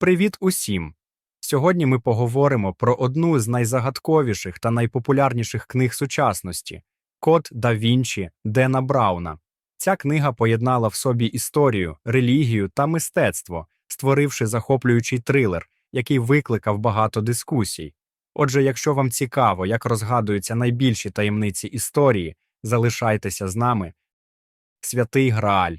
Привіт усім! Сьогодні ми поговоримо про одну з найзагадковіших та найпопулярніших книг сучасності Код да Вінчі Дена Брауна. Ця книга поєднала в собі історію, релігію та мистецтво, створивши захоплюючий трилер, який викликав багато дискусій. Отже, якщо вам цікаво, як розгадуються найбільші таємниці історії, залишайтеся з нами. Святий Грааль.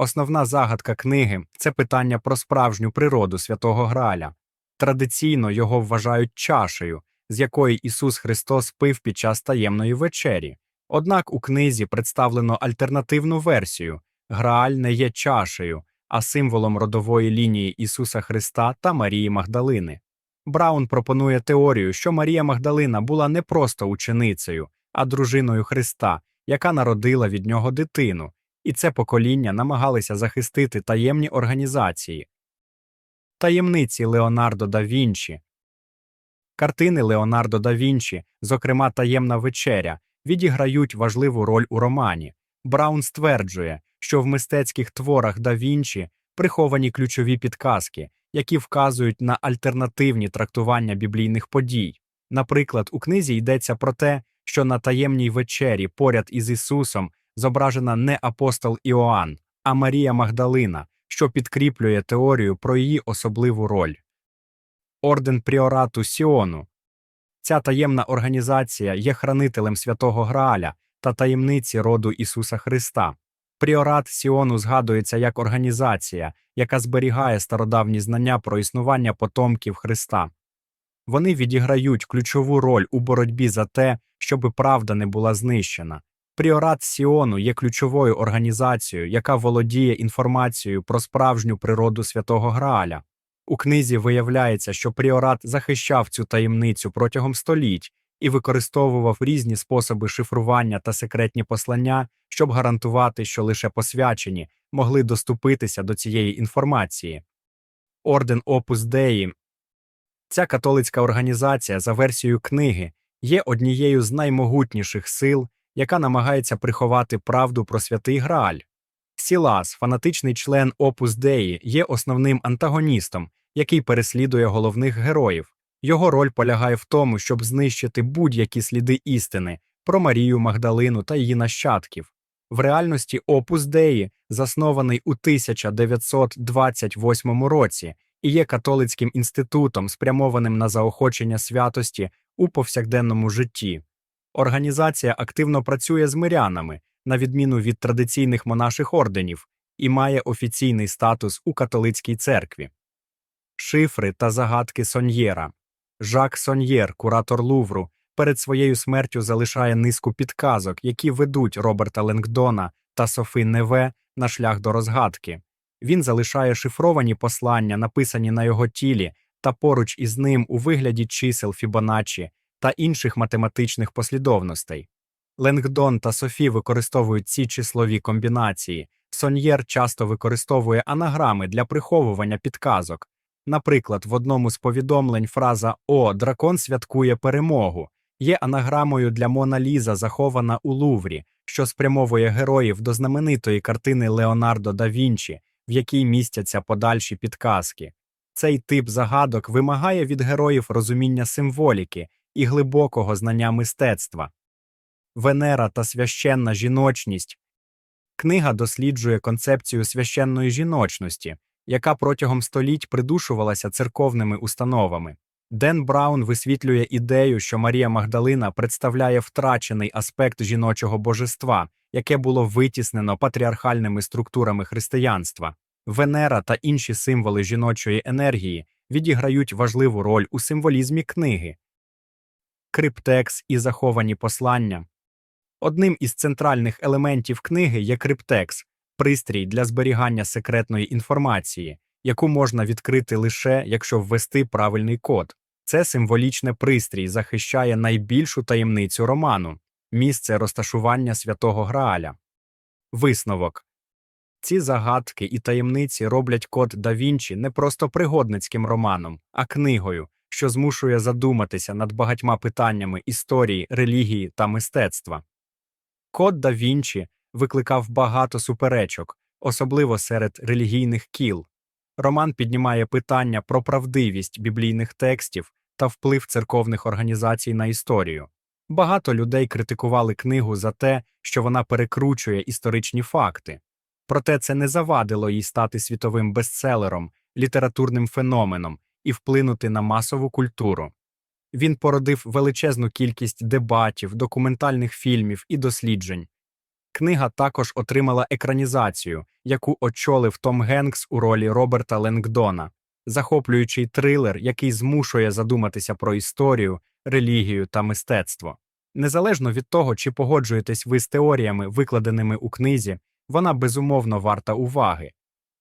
Основна загадка книги це питання про справжню природу святого Грааля. Традиційно його вважають чашею, з якої Ісус Христос пив під час таємної вечері. Однак у книзі представлено альтернативну версію Грааль не є чашею, а символом родової лінії Ісуса Христа та Марії Магдалини. Браун пропонує теорію, що Марія Магдалина була не просто ученицею, а дружиною Христа, яка народила від нього дитину, і це покоління намагалися захистити таємні організації. Таємниці Леонардо да Вінчі Картини Леонардо да Вінчі, зокрема Таємна вечеря, відіграють важливу роль у романі. Браун стверджує, що в мистецьких творах да Вінчі приховані ключові підказки, які вказують на альтернативні трактування біблійних подій. Наприклад, у книзі йдеться про те, що на таємній вечері поряд із Ісусом зображена не апостол Іоанн, а Марія Магдалина, що підкріплює теорію про її особливу роль. Орден Пріорату Сіону Ця таємна організація є хранителем святого Грааля та таємниці роду Ісуса Христа. Пріорат Сіону згадується як організація, яка зберігає стародавні знання про існування потомків Христа. Вони відіграють ключову роль у боротьбі за те, щоби правда не була знищена. Пріорат Сіону є ключовою організацією, яка володіє інформацією про справжню природу святого Грааля. У книзі виявляється, що пріорат захищав цю таємницю протягом століть і використовував різні способи шифрування та секретні послання, щоб гарантувати, що лише посвячені могли доступитися до цієї інформації. Орден Опус Деї Ця католицька організація, за версією книги, є однією з наймогутніших сил, яка намагається приховати правду про святий Грааль. Сілас, фанатичний член Опус Деї, є основним антагоністом, який переслідує головних героїв. Його роль полягає в тому, щоб знищити будь-які сліди істини про Марію Магдалину та її нащадків. В реальності Опус Деї заснований у 1928 році і є католицьким інститутом, спрямованим на заохочення святості у повсякденному житті. Організація активно працює з мирянами, на відміну від традиційних монаших орденів, і має офіційний статус у католицькій церкві. Шифри та загадки Соньєра Жак Соньєр, куратор Лувру, перед своєю смертю залишає низку підказок, які ведуть Роберта Ленгдона та Софи Неве на шлях до розгадки. Він залишає шифровані послання, написані на його тілі, та поруч із ним у вигляді чисел Фібоначчі та інших математичних послідовностей. Ленгдон та Софі використовують ці числові комбінації. Соньєр часто використовує анаграми для приховування підказок. Наприклад, в одному з повідомлень фраза О, дракон святкує перемогу є анаграмою для Мона Ліза, захована у Луврі, що спрямовує героїв до знаменитої картини Леонардо да Вінчі, в якій містяться подальші підказки. Цей тип загадок вимагає від героїв розуміння символіки і глибокого знання мистецтва. Венера та священна жіночність. Книга досліджує концепцію священної жіночності, яка протягом століть придушувалася церковними установами. Ден Браун висвітлює ідею, що Марія Магдалина представляє втрачений аспект жіночого божества, яке було витіснено патріархальними структурами християнства. Венера та інші символи жіночої енергії відіграють важливу роль у символізмі книги. Криптекс і заховані послання. Одним із центральних елементів книги є криптекс, пристрій для зберігання секретної інформації, яку можна відкрити лише якщо ввести правильний код. Це символічне пристрій захищає найбільшу таємницю роману місце розташування святого Грааля. Висновок ці загадки і таємниці роблять код да Вінчі не просто пригодницьким романом, а книгою, що змушує задуматися над багатьма питаннями історії, релігії та мистецтва. Код да Вінчі викликав багато суперечок, особливо серед релігійних кіл. Роман піднімає питання про правдивість біблійних текстів та вплив церковних організацій на історію. Багато людей критикували книгу за те, що вона перекручує історичні факти. Проте це не завадило їй стати світовим бестселером, літературним феноменом і вплинути на масову культуру. Він породив величезну кількість дебатів, документальних фільмів і досліджень. Книга також отримала екранізацію, яку очолив Том Генкс у ролі Роберта Ленгдона, захоплюючий трилер, який змушує задуматися про історію, релігію та мистецтво. Незалежно від того, чи погоджуєтесь ви з теоріями, викладеними у книзі, вона безумовно варта уваги.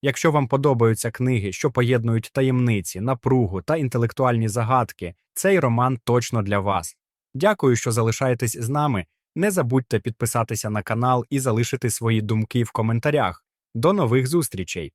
Якщо вам подобаються книги, що поєднують таємниці, напругу та інтелектуальні загадки, цей роман точно для вас. Дякую, що залишаєтесь з нами. Не забудьте підписатися на канал і залишити свої думки в коментарях. До нових зустрічей!